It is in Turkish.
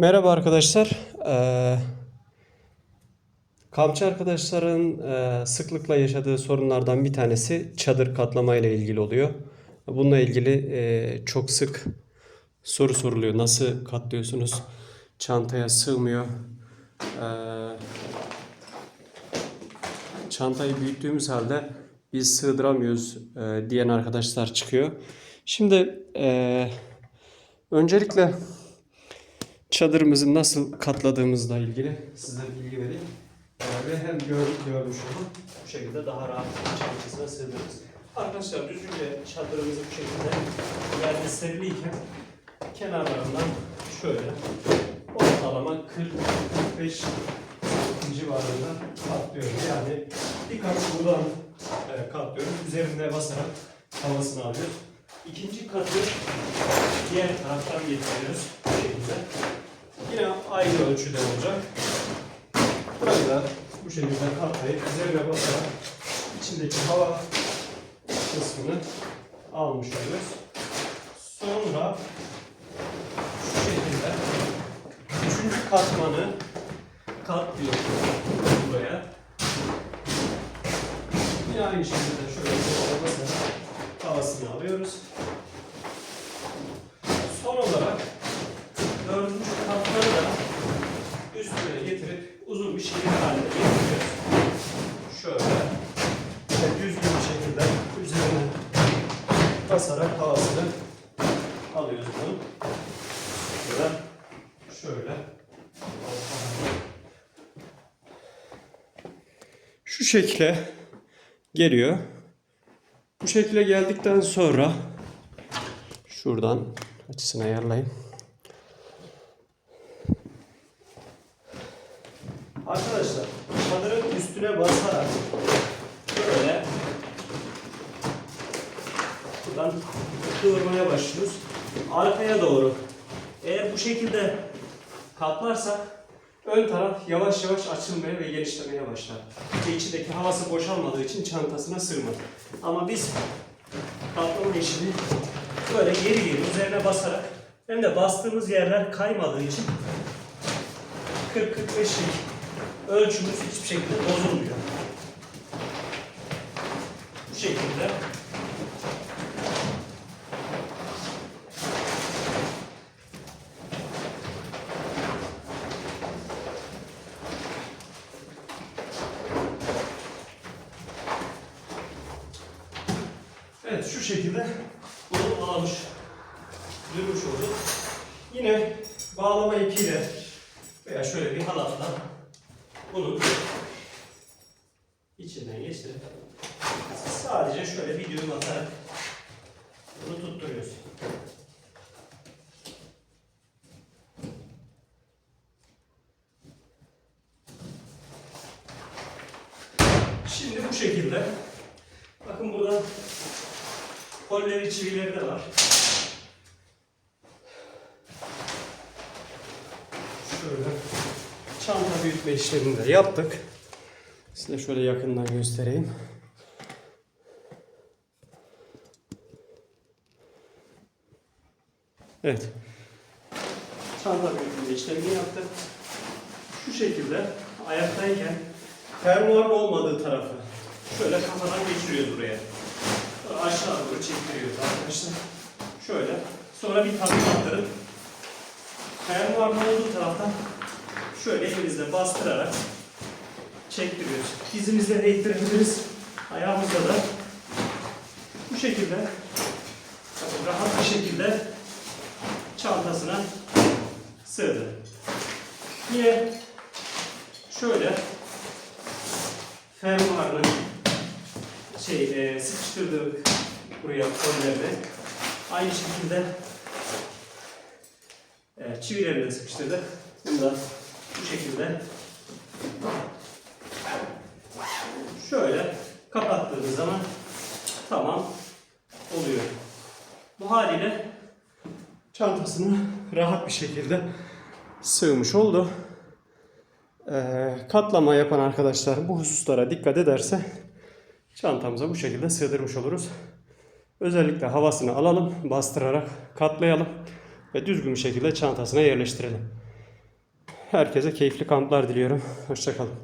Merhaba arkadaşlar. Ee, kampçı arkadaşların e, sıklıkla yaşadığı sorunlardan bir tanesi çadır katlama ile ilgili oluyor. Bununla ilgili e, çok sık soru soruluyor. Nasıl katlıyorsunuz? Çantaya sığmıyor. Ee, çantayı büyüttüğümüz halde biz sığdıramıyoruz e, diyen arkadaşlar çıkıyor. Şimdi e, öncelikle çadırımızı nasıl katladığımızla ilgili size bilgi vereyim. Ve hem gördük görmüş olun. Bu şekilde daha rahat çantasına sığdırırız. Arkadaşlar düzgünce çadırımızı bu şekilde yerde seriliyken kenarlarından şöyle ortalama 40-45 civarında katlıyorum. Yani bir kat buradan e, katlıyorum. Üzerinde basarak havasını alıyoruz. İkinci katı diğer taraftan getiriyoruz. Bu şekilde. Yine aynı ölçüde olacak. Burayı da bu şekilde katlayıp üzerine basarak içindeki hava kısmını almış oluyoruz. Sonra şu şekilde üçüncü katmanı katlıyoruz buraya. Yine aynı şekilde şöyle basarak havasını alıyoruz. Basarak havasını alıyoruz bunu. Şöyle şöyle şu şekle geliyor. Bu şekle geldikten sonra şuradan açısını ayarlayayım. Arkadaşlar çadırın üstüne basarak böyle buradan kıvırmaya başlıyoruz. Arkaya doğru. Eğer bu şekilde katlarsak ön taraf yavaş yavaş açılmaya ve genişlemeye başlar. Ve içindeki havası boşalmadığı için çantasına sığmaz. Ama biz katlama işini böyle geri geri üzerine basarak hem de bastığımız yerler kaymadığı için 40-45'lik ölçümüz hiçbir şekilde bozulmuyor. Bu şekilde Evet şu şekilde bunu bağlamış, dönmüş oldu. Yine bağlama ipiyle veya şöyle bir halatla bunu içinden geçirip sadece şöyle bir düğüm atarak bunu tutturuyoruz. Şimdi bu şekilde bakın burada kolleri çivileri de var. Şöyle çanta büyütme işlemini de yaptık. Size şöyle yakından göstereyim. Evet. Çanta büyütme işlemini yaptık. Şu şekilde ayaktayken fermuarın olmadığı tarafı şöyle kafadan geçiriyoruz buraya. Aşağı doğru çektiriyoruz arkadaşlar. Şöyle. Sonra bir takım attırıp fermuarın olduğu taraftan şöyle elimizle bastırarak çektiriyoruz. Dizimizle de ittirebiliriz. Ayağımızla da bu şekilde rahat bir şekilde çantasına sığdı. Yine şöyle fermuarını şey e, sıkıştırdık buraya kollerini. Aynı şekilde e, çivilerini sıkıştırdık. Bunu da bu şekilde şöyle kapattığımız zaman tamam oluyor. Bu haliyle çantasına rahat bir şekilde sığmış oldu. Ee, katlama yapan arkadaşlar bu hususlara dikkat ederse çantamıza bu şekilde sığdırmış oluruz. Özellikle havasını alalım, bastırarak katlayalım ve düzgün bir şekilde çantasına yerleştirelim. Herkese keyifli kamplar diliyorum. Hoşçakalın.